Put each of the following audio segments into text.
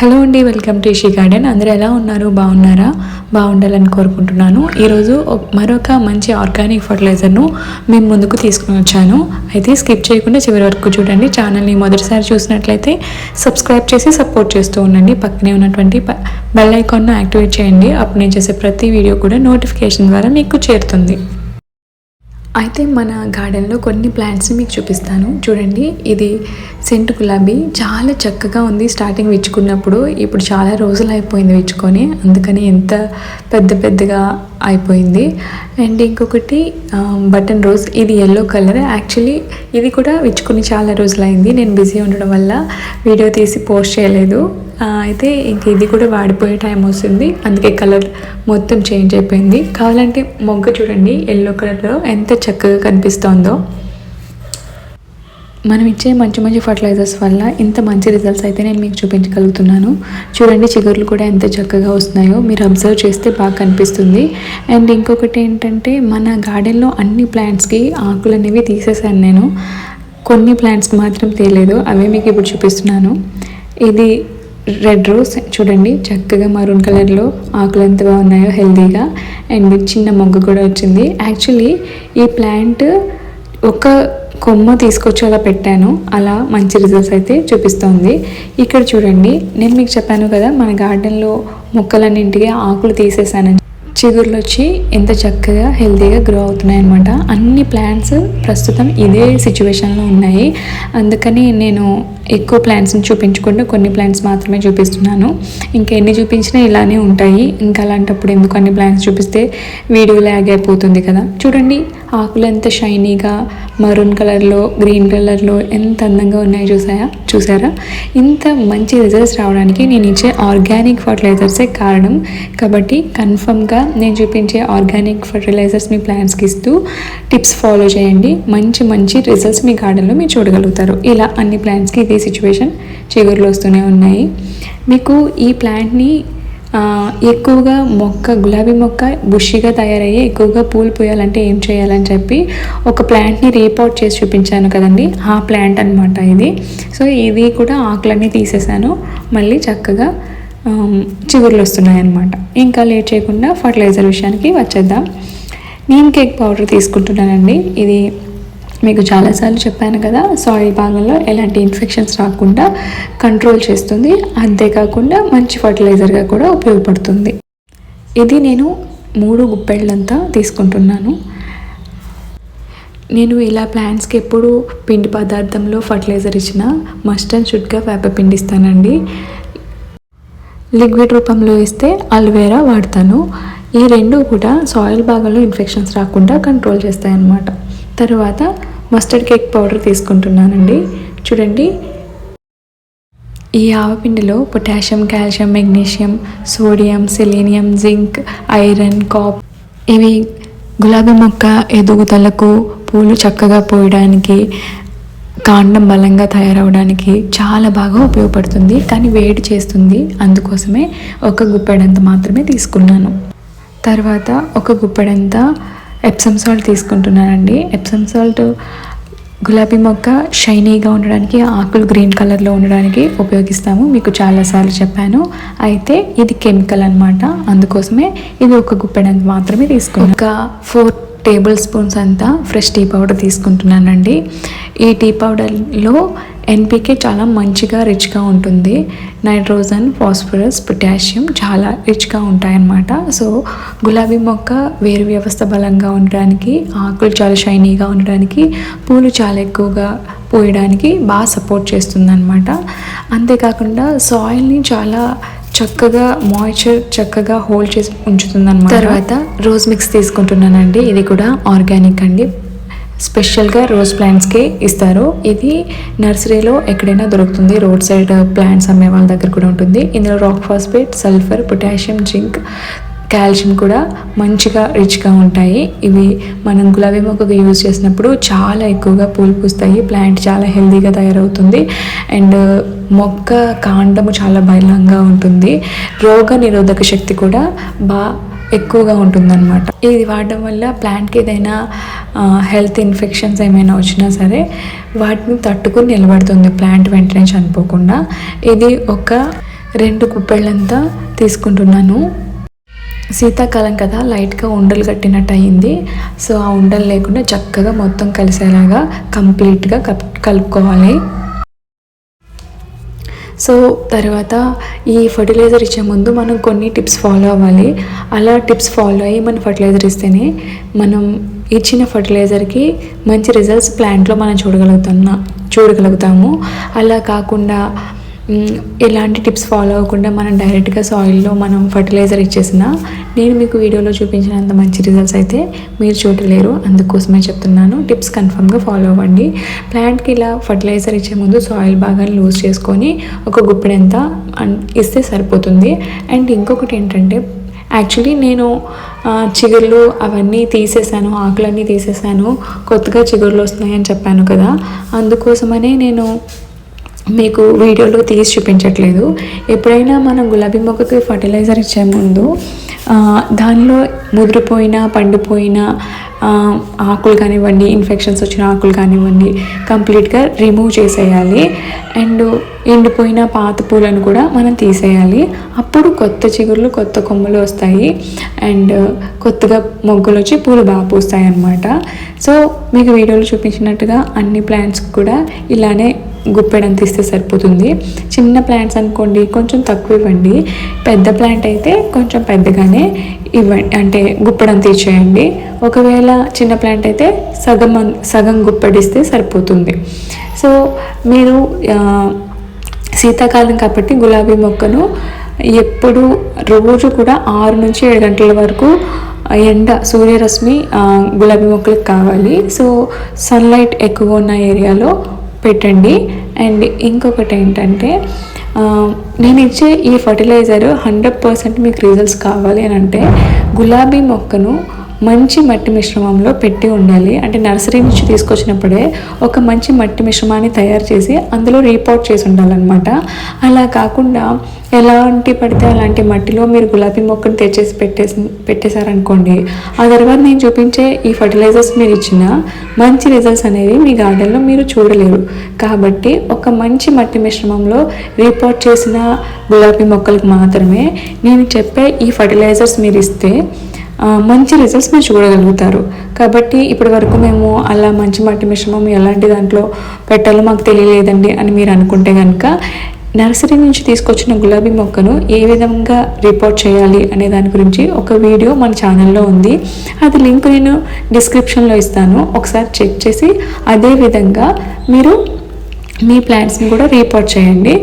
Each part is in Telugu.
హలో అండి వెల్కమ్ టు ఇషీ గార్డెన్. అందరూ ఎలా ఉన్నారు? బాగున్నారా? బాగుండాలని కోరుకుంటున్నాను. ఈరోజు మరొక మంచి ఆర్గానిక్ ఫర్టిలైజర్ను మేము ముందుకు తీసుకుని వచ్చాను. అయితే స్కిప్ చేయకుండా చివరి వరకు చూడండి. ఛానల్ని మొదటిసారి చూసినట్లయితే సబ్స్క్రైబ్ చేసి సపోర్ట్ చేస్తూ ఉండండి. పక్కనే ఉన్నటువంటి బెల్ ఐకాన్ను యాక్టివేట్ చేయండి. అప్పుడు నేను చేసే ప్రతి వీడియో కూడా నోటిఫికేషన్ ద్వారా మీకు చేరుతుంది. అయితే మన గార్డెన్లో కొన్ని ప్లాంట్స్ని మీకు చూపిస్తాను. చూడండి ఇది సెంటు గులాబీ. చాలా చక్కగా ఉంది స్టార్టింగ్ విచ్చుకున్నప్పుడు. ఇప్పుడు చాలా రోజులు అయిపోయింది విచ్చుకొని. అందుకని ఎంత పెద్ద పెద్దగా అయిపోయింది. అండ్ ఇంకొకటి బటన్ రోజ్. ఇది ఎల్లో కలర్. యాక్చువల్లీ ఇది కూడా విచ్చుకుని చాలా రోజులు అయింది నేను బిజీ ఉండడం వల్ల వీడియో తీసి పోస్ట్ చేయలేదు. అయితే ఇంక ఇది కూడా వాడిపోయే టైం వస్తుంది. అందుకే కలర్ మొత్తం చేంజ్ అయిపోయింది. కావాలంటే మొగ్గ చూడండి ఎల్లో కలర్లో ఎంత చక్కగా కనిపిస్తోందో. మనం ఇచ్చే మంచి మంచి ఫర్టిలైజర్స్ వల్ల ఇంత మంచి రిజల్ట్స్ అయితే నేను మీకు చూపించగలుగుతున్నాను. చూడండి చిగుర్లు కూడా ఎంత చక్కగా వస్తున్నాయో. మీరు అబ్జర్వ్ చేస్తే బాగా కనిపిస్తుంది. అండ్ ఇంకొకటి ఏంటంటే మన గార్డెన్లో అన్ని ప్లాంట్స్కి ఆకులు అనేవి తీసేసాను నేను. కొన్ని ప్లాంట్స్కి మాత్రం తేలేదు. అవే మీకు ఇప్పుడు చూపిస్తున్నాను. ఇది రెడ్ రోజ్ చూడండి చక్కగా మరూన్ కలర్లో ఆకులు ఎంత బాగున్నాయో హెల్తీగా అండ్ చిన్న మొగ్గ కూడా వచ్చింది. యాక్చువల్లీ ఈ ప్లాంట్ ఒక కొమ్మ తీసుకొచ్చి అలా పెట్టాను. అలా మంచి రిజల్ట్స్ అయితే చూపిస్తోంది. ఇక్కడ చూడండి నేను మీకు చెప్పాను కదా మన గార్డెన్లో మొక్కలన్నింటికి ఆకులు తీసేసానని చిగుర్లు వచ్చి ఎంత చక్కగా హెల్తీగా గ్రో అవుతున్నాయి అనమాట అన్ని ప్లాంట్స్ ప్రస్తుతం ఇదే సిచ్యువేషన్లో ఉన్నాయి. అందుకని నేను ఎక్కువ ప్లాంట్స్ని చూపించకుండా కొన్ని ప్లాంట్స్ మాత్రమే చూపిస్తున్నాను. ఇంకా ఎన్ని చూపించినా ఇలానే ఉంటాయి. ఇంకా అలాంటప్పుడు ఎందుకు అన్ని ప్లాంట్స్ చూపిస్తే వీడియో ల్యాగ్ అయిపోతుంది కదా. చూడండి ఆకులు ఎంత షైనీగా మరూన్ కలర్లో గ్రీన్ కలర్లో ఎంత అందంగా ఉన్నాయో చూసాయా? చూసారా? ఇంత మంచి రిజల్ట్స్ రావడానికి నేను ఇచ్చే ఆర్గానిక్ ఫర్టిలైజర్సే కారణం. కాబట్టి కన్ఫర్మ్గా నేను చూపించే ఆర్గానిక్ ఫర్టిలైజర్స్ మీ ప్లాంట్స్కి ఇస్తూ టిప్స్ ఫాలో చేయండి. మంచి మంచి రిజల్ట్స్ మీ గార్డెన్లో మీరు చూడగలుగుతారు. ఇలా అన్ని ప్లాంట్స్కి ఇది సిచ్యువేషన్ చిగురులు వస్తూనే ఉన్నాయి. మీకు ఈ ప్లాంట్ని ఎక్కువగా మొక్క గులాబీ మొక్క బుషిగా తయారయ్యి ఎక్కువగా పూలు పూయాలంటే ఏం చేయాలని చెప్పి ఒక ప్లాంట్ని రీపోర్ట్ చేసి చూపించాను కదండి. ఆ ప్లాంట్ అనమాట ఇది. సో ఇది కూడా ఆకులన్నీ తీసేసాను. మళ్ళీ చక్కగా చిగుర్లు వస్తున్నాయి అన్నమాట. ఇంకా లేట్ చేయకుండా ఫర్టిలైజర్ విషయానికి వచ్చేద్దాం. నీమ్ కేక్ పౌడర్ తీసుకుంటున్నానండి. ఇది మీకు చాలాసార్లు చెప్పాను కదా సాయిల్ భాగంలో ఎలాంటి ఇన్ఫెక్షన్స్ రాకుండా కంట్రోల్ చేస్తుంది. అంతేకాకుండా మంచి ఫర్టిలైజర్గా కూడా ఉపయోగపడుతుంది. ఇది నేను మూడు గుప్పెళ్ళంతా తీసుకుంటున్నాను. నేను ఇలా ప్లాంట్స్కి ఎప్పుడు పిండి పదార్థంలో ఫర్టిలైజర్ ఇచ్చిన మస్ట్ అండ్ షుడ్గా వేపపిండి ఇస్తానండి లిక్విడ్ రూపంలో ఇస్తే అల్వేరా వాడతాను. ఈ రెండు కూడా సాయిల్ భాగంలో ఇన్ఫెక్షన్స్ రాకుండా కంట్రోల్ చేస్తాయన్నమాట. తర్వాత మస్టర్డ్ కేక్ పౌడర్ తీసుకుంటున్నానండి. చూడండి. ఈ ఆవపిండిలో potassium calcium magnesium sodium selenium zinc iron cap ఇవి గులాబీ మొక్క ఎదుగుదలకు పూలు చక్కగా పోయడానికి కాండం బలంగా తయారవడానికి చాలా బాగా ఉపయోగపడుతుంది. కానీ వేడి చేస్తుంది. అందుకోసమే ఒక గుప్పెడంత మాత్రమే తీసుకున్నాను. తర్వాత ఒక గుప్పెడంత ఎప్సమ్ సాల్ట్ తీసుకుంటున్నానండి. ఎప్సమ్ సాల్ట్ గులాబీ మొక్క షైనీగా ఉండడానికి ఆకులు గ్రీన్ కలర్లో ఉండడానికి ఉపయోగిస్తాము. మీకు చాలాసార్లు చెప్పాను. అయితే ఇది కెమికల్ అనమాట అందుకోసమే ఇది ఒక గుప్పెడంత మాత్రమే తీసుకున్నాను. ఒక ఫోర్ టేబుల్ స్పూన్స్ అంతా ఫ్రెష్ టీ పౌడర్ తీసుకుంటున్నానండి. ఈ టీ పౌడర్లో ఎన్పికే చాలా మంచిగా రిచ్గా ఉంటుంది. నైట్రోజన్ ఫాస్ఫరస్ పొటాషియం చాలా రిచ్గా ఉంటాయన్నమాట. సో గులాబీ మొక్క వేరు వ్యవస్థ బలంగా ఉండడానికి ఆకులు చాలా షైనీగా ఉండడానికి పూలు చాలా ఎక్కువగా పోయడానికి బాగా సపోర్ట్ చేస్తుంది అనమాట అంతేకాకుండా సాయిల్ని చాలా చక్కగా మాయిశ్చర్ చక్కగా హోల్డ్ చేసి ఉంచుతుంది అనమాట తర్వాత రోజ్ మిక్స్ తీసుకుంటున్నానండి. ఇది కూడా ఆర్గానిక్ అండి. స్పెషల్గా రోజ్ ప్లాంట్స్కి ఇస్తారు. ఇది నర్సరీలో ఎక్కడైనా దొరుకుతుంది. రోడ్ సైడ్ ప్లాంట్స్ అమ్మే వాళ్ళ దగ్గర కూడా ఉంటుంది. ఇందులో rock phosphate sulphur potassium zinc calcium కూడా మంచిగా రిచ్గా ఉంటాయి. ఇవి మనం గులాబీ మొక్కకు యూజ్ చేసినప్పుడు చాలా ఎక్కువగా పూలు పూస్తాయి. ప్లాంట్ చాలా హెల్తీగా తయారవుతుంది. అండ్ మొక్క కాండము చాలా బలంగా ఉంటుంది. రోగ నిరోధక శక్తి కూడా బాగా ఎక్కువగా ఉంటుందన్నమాట. ఇది వాడడం వల్ల ప్లాంట్కి ఏదైనా హెల్త్ ఇన్ఫెక్షన్స్ ఏమైనా వచ్చినా సరే వాటిని తట్టుకుని నిలబడుతుంది. ప్లాంట్ వెంటనే చనిపోకుండా. ఇది ఒక రెండు కుప్పెళ్ళంతా తీసుకుంటున్నాను. శీతాకాలం కదా లైట్గా ఉండలు కట్టినట్టు అయింది సో ఆ ఉండలు లేకుండా చక్కగా మొత్తం కలిసేలాగా కంప్లీట్గా కప్ కలుపుకోవాలి. సో తర్వాత ఈ ఫర్టిలైజర్ ఇచ్చే ముందు మనం కొన్ని టిప్స్ ఫాలో అవ్వాలి. అలా టిప్స్ ఫాలో అయ్యి మనం ఫర్టిలైజర్ ఇస్తేనే మనం ఇచ్చిన ఫర్టిలైజర్కి మంచి రిజల్ట్స్ ప్లాంట్లో మనం చూడగలుగుతున్నా చూడగలుగుతాము. అలా కాకుండా ఎలాంటి టిప్స్ ఫాలో అవ్వకుండా మనం డైరెక్ట్గా సాయిల్లో మనం ఫర్టిలైజర్ ఇచ్చేసిన నేను మీకు వీడియోలో చూపించినంత మంచి రిజల్ట్స్ అయితే మీరు చూడలేరు అందుకోసమే చెప్తున్నాను. టిప్స్ కన్ఫర్మ్గా ఫాలో అవ్వండి. ప్లాంట్కి ఇలా ఫర్టిలైజర్ ఇచ్చే ముందు సాయిల్ బాగా లూజ్ చేసుకొని ఒక గుప్పెడంత ఇస్తే సరిపోతుంది. అండ్ ఇంకొకటి ఏంటంటే యాక్చువల్లీ నేను చిగుర్లు అవన్నీ తీసేసాను ఆకులన్నీ తీసేసాను కొత్తగా చిగుర్లు వస్తున్నాయని చెప్పాను కదా. అందుకోసమనే నేను మీకు వీడియోలో తీసి చూపించట్లేదు. ఎప్పుడైనా మనం గులాబీ మొక్కకి ఫర్టిలైజర్ ఇచ్చే ముందు దానిలో ముదిరిపోయిన పండిపోయిన ఆకులు కానివ్వండి ఇన్ఫెక్షన్స్ వచ్చిన ఆకులు కానివ్వండి కంప్లీట్గా రిమూవ్ చేసేయాలి. అండ్ ఎండిపోయిన పాత పూలను కూడా మనం తీసేయాలి. అప్పుడు కొత్త చిగుర్లు కొత్త కొమ్మలు వస్తాయి. అండ్ కొత్తగా మొగ్గలు వచ్చి పూలు బాగా పూస్తాయి అన్నమాట సో మీకు వీడియోలో చూపించినట్టుగా అన్ని ప్లాంట్స్ కూడా ఇలానే గుప్పెడంత ఇస్తే సరిపోతుంది. చిన్న ప్లాంట్స్ అనుకోండి కొంచెం తక్కువ ఇవ్వండి. పెద్ద ప్లాంట్ అయితే కొంచెం పెద్దగానే ఇవ్వండి అంటే గుప్పెడంత ఇచ్చేయండి ఒకవేళ చిన్న ప్లాంట్ అయితే సగం అన్- సగం గుప్పెడిస్తే సరిపోతుంది. సో మీరు శీతాకాలం కాబట్టి గులాబీ మొక్కను ఎప్పుడు రోజు కూడా ఆరు నుంచి ఏడు గంటల వరకు ఎండ సూర్యరశ్మి గులాబీ మొక్కలకు కావాలి. సో సన్లైట్ ఎక్కువ ఉన్న ఏరియాలో పెట్టండి. అండ్ ఇంకొకటి ఏంటంటే నేను ఇచ్చే ఈ ఫర్టిలైజర్ హండ్రెడ్ పర్సెంట్ మీకు రిజల్ట్స్ కావాలి అని అంటే గులాబీ మొక్కను మంచి మట్టి మిశ్రమంలో పెట్టి ఉండాలి. అంటే నర్సరీ నుంచి తీసుకొచ్చినప్పుడే ఒక మంచి మట్టి మిశ్రమాన్ని తయారు చేసి అందులో రీపోర్ట్ చేసి ఉండాలన్నమాట. అలా కాకుండా ఎలాంటి పడితే అలాంటి మట్టిలో మీరు గులాబీ మొక్కను తెచ్చేసి పెట్టేసి పెట్టేశారనుకోండి ఆ తర్వాత నేను చూపించే ఈ ఫర్టిలైజర్స్ మీరు ఇచ్చిన మంచి రిజల్ట్స్ అనేవి మీ గార్డెన్లో మీరు చూడలేరు. కాబట్టి ఒక మంచి మట్టి మిశ్రమంలో రీపోర్ట్ చేసిన గులాబీ మొక్కలకు మాత్రమే నేను చెప్పే ఈ ఫర్టిలైజర్స్ మీరు ఇస్తే మంచి రిజల్ట్స్ మీరు చూడగలుగుతారు. కాబట్టి ఇప్పటి వరకు మేము అలా మంచి మట్టి మిశ్రమం ఎలాంటి దాంట్లో పెట్టాలో మాకు తెలియలేదండి అని మీరు అనుకుంటే కనుక నర్సరీ నుంచి తీసుకొచ్చిన గులాబీ మొక్కను ఏ విధంగా రిపోర్ట్ చేయాలి అనే దాని గురించి ఒక వీడియో మన ఛానల్లో ఉంది. అది లింక్ నేను డిస్క్రిప్షన్లో ఇస్తాను. ఒకసారి చెక్ చేసి అదే విధంగా మీరు మీ ప్లాంట్స్ని కూడా రీపోర్ట్ చేయండి.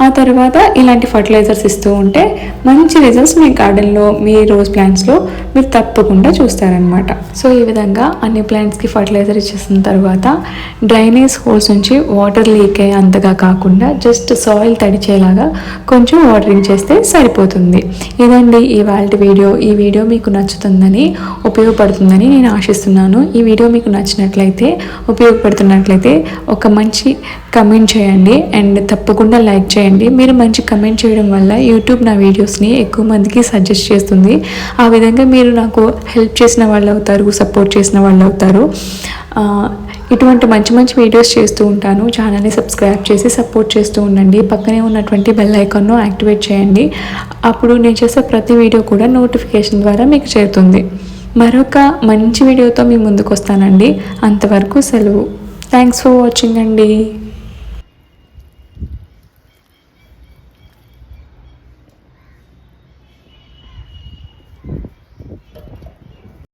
ఆ తర్వాత ఇలాంటి ఫర్టిలైజర్స్ ఇస్తూ ఉంటే మంచి రిజల్ట్స్ మీ గార్డెన్లో మీ రోజ్ ప్లాంట్స్లో మీరు తప్పకుండా చూస్తారనమాట సో ఈ విధంగా అన్ని ప్లాంట్స్కి ఫర్టిలైజర్ ఇచ్చేసిన తర్వాత డ్రైనేజ్ హోల్స్ నుంచి వాటర్ లీక్ అయ్యే అంతగా కాకుండా జస్ట్ సాయిల్ తడిచేలాగా కొంచెం వాటరింగ్ చేస్తే సరిపోతుంది. ఇదండి ఇవాళ వీడియో. ఈ వీడియో మీకు నచ్చుతుందని ఉపయోగపడుతుందని నేను ఆశిస్తున్నాను. ఈ వీడియో మీకు నచ్చినట్లయితే ఉపయోగపడుతున్నట్లయితే ఒక మంచి కమెంట్ చేయండి. అండ్ తప్పకుండా లైక్ చేయండి. మీరు మంచి కమెంట్ చేయడం వల్ల యూట్యూబ్ నా వీడియోస్ని ఎక్కువ మందికి సజెస్ట్ చేస్తుంది. ఆ విధంగా మీరు నాకు హెల్ప్ చేసిన వాళ్ళు అవుతారు సపోర్ట్ చేసిన వాళ్ళు అవుతారు. ఇటువంటి మంచి మంచి వీడియోస్ చేస్తూ ఉంటాను. ఛానల్ని సబ్స్క్రైబ్ చేసి సపోర్ట్ చేస్తూ ఉండండి. పక్కనే ఉన్నటువంటి బెల్ ఐకాన్ను యాక్టివేట్ చేయండి. అప్పుడు నేను చేసే ప్రతి వీడియో కూడా నోటిఫికేషన్ ద్వారా మీకు చేరుతుంది. మరొక మంచి వీడియోతో మీ ముందుకు వస్తానండి. అంతవరకు సెలవు. థ్యాంక్స్ ఫర్ వాచింగ్ అండి.